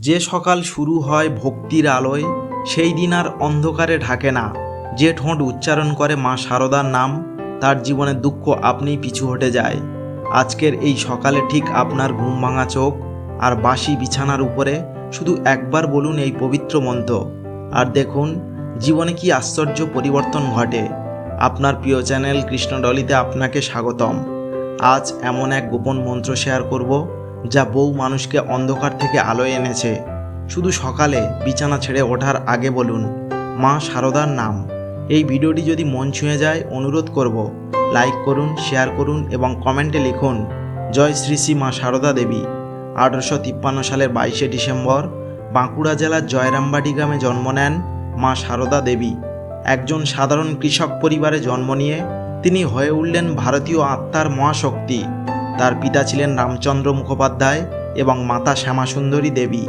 যে সকাল শুরু হয় ভক্তির আলোয়, সেই দিন আর অন্ধকারে ঢাকে না। যে ঠোঁট উচ্চারণ করে মা শারদার নাম, তার জীবনের দুঃখ আপনিই পিছু হটে যায়। আজকের এই সকালে ঠিক আপনার ঘুম ভাঙা চোখ আর বাসি বিছানার উপরে শুধু একবার বলুন এই পবিত্র মন্ত্র। আর দেখুন, জীবনে কি আশ্চর্য পরিবর্তন ঘটে। আপনার প্রিয় চ্যানেল কৃষ্ণডলিতে আপনাকে স্বাগতম। আজ এমন এক গোপন মন্ত্র শেয়ার করব যা বউ মানুষকে অন্ধকার থেকে আলোয় এনেছে। শুধু সকালে বিছানা ছেড়ে ওঠার আগে বলুন, মা সারদার নাম। এই ভিডিওটি যদি মন ছুঁয়ে যায়, অনুরোধ করব, লাইক করুন, শেয়ার করুন এবং কমেন্টে লিখুন, জয় শ্রী শ্রী মা সারদা দেবী। আঠারোশো তিপ্পান্ন সালের বাইশে ডিসেম্বর, বাঁকুড়া জেলার জয়রামবাটি গ্রামে জন্ম নেন মা সারদা দেবী। একজন সাধারণ কৃষক পরিবারে জন্ম নিয়ে তিনি হয়ে উঠলেন ভারতীয় আত্মার মহাশক্তি। তার পিতা ছিলেন রামচন্দ্র মুখোপাধ্যায় এবং মাতা শ্যামাসুন্দরী দেবী।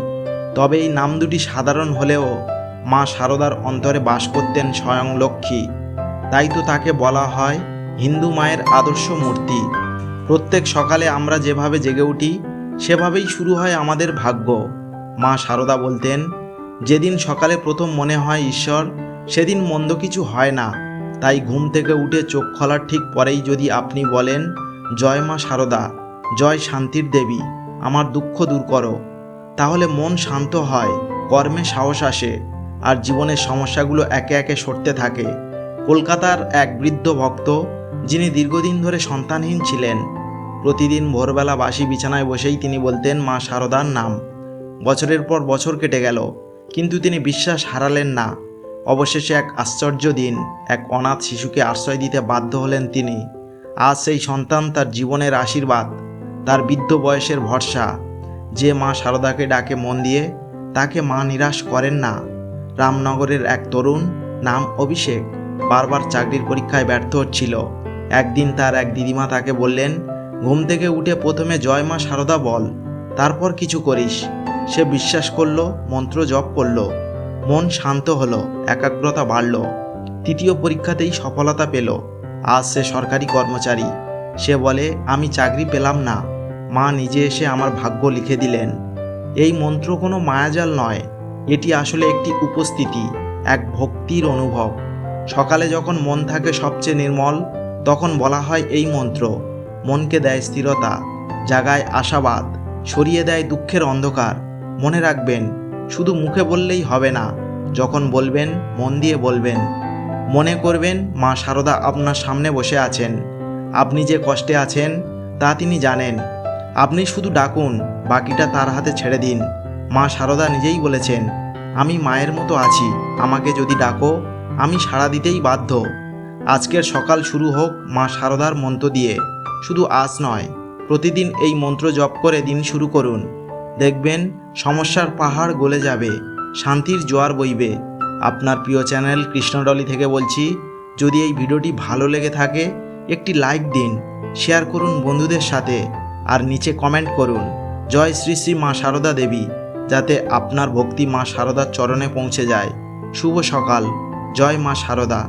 তবে এই নাম দুটি সাধারণ হলেও মা শারদার অন্তরে বাস করতেন স্বয়ং লক্ষ্মী। তাই তো তাকে বলা হয় হিন্দু মায়ের আদর্শ মূর্তি। প্রত্যেক সকালে আমরা যেভাবে জেগে উঠি, সেভাবেই শুরু হয় আমাদের ভাগ্য। মা শারদা বলতেন, যেদিন সকালে প্রথম মনে হয় ঈশ্বর, সেদিন মন্দ কিছু হয় না। তাই ঘুম থেকে উঠে চোখ খোলার ঠিক পরেই যদি আপনি বলেন জয় মা শারদা জয় শান্তির দেবী, আমার দুঃখ দূর করো। তাহলে মন শান্ত হয়, কর্মে সাহস আসে, আর জীবনের সমস্যাগুলো একে একে সরতে থাকে। কলকাতার এক বৃদ্ধ ভক্ত, যিনি দীর্ঘদিন ধরে সন্তানহীন ছিলেন, প্রতিদিন ভোরবেলা বাসি বিছানায় বসেই তিনি বলতেন, মা শারদার নাম। বছরের পর বছর কেটে গেল, কিন্তু তিনি বিশ্বাস হারালেন না। অবশেষে এক আশ্চর্য দিন, এক অনাথ শিশুকে আশ্রয় দিতে বাধ্য হলেন তিনি। আজ সেই সন্তান তার জীবনের আশীর্বাদ, তার বৃদ্ধ বয়সের ভরসা। যে মা শারদাকে ডাকে মন দিয়ে, তাকে মা নিরাশ করেন না। রামনগরের এক তরুণ নাম অভিষেক বারবার চাকরির পরীক্ষায় ব্যর্থ হচ্ছিল। একদিন তার এক দিদিমা তাকে বললেন, ঘুম থেকে উঠে প্রথমে জয় মা শারদা বল, তারপর কিছু করিস। সে বিশ্বাস করল, মন্ত্র জপ করল। মন শান্ত হলো, একাগ্রতা বাড়ল। তৃতীয় পরীক্ষাতেই সফলতা পেল। আজ সে সরকারি কর্মচারী। সে বলে, আমি চাকরি পেলাম না। মা নিজে এসে আমার ভাগ্য লিখে দিলেন। এই মন্ত্র কোনো মায়াজাল নয়। এটি আসলে একটি উপস্থিতি, এক ভক্তির অনুভব। সকালে যখন মন থাকে সবচেয়ে নির্মল, তখন বলা হয় এই মন্ত্র, মনকে দেয় স্থিরতা, জাগায় আশাবাদ, সরিয়ে দেয় দুঃখের অন্ধকার। মনে রাখবেন, শুধু মুখে বললেই হবে না, যখন বলবেন, মন দিয়ে বলবেন। মনে করবেন মা শারদা আপনার সামনে বসে আছেন। আপনি যে কষ্টে আছেন, তা তিনি জানেন। আপনি শুধু ডাকুন, বাকিটা তার হাতে ছেড়ে দিন। মা শারদা নিজেই বলেছেন, আমি মায়ের মতো আছি, আমাকে যদি ডাকো, আমি সাড়া দিতেই বাধ্য। আজকের সকাল শুরু হোক মা শারদার মন্ত্র দিয়ে। শুধু আজ নয়, প্রতিদিন এই মন্ত্র জপ করে দিন শুরু করুন। দেখবেন সমস্যার পাহাড় গলে যাবে, শান্তির জোয়ার বইবে। আপনার প্রিয় চ্যানেল কৃষ্ণডলি থেকে বলছি, যদি এই ভিডিওটি ভালো লেগে থাকে, একটি লাইক দিন, শেয়ার করুন বন্ধুদের সাথে, আর নিচে কমেন্ট করুন, জয় শ্রী শ্রী মা শারদা দেবী, যাতে আপনার ভক্তি মা শারদার চরণে পৌঁছে যায়। শুভ সকাল, জয় মা শারদা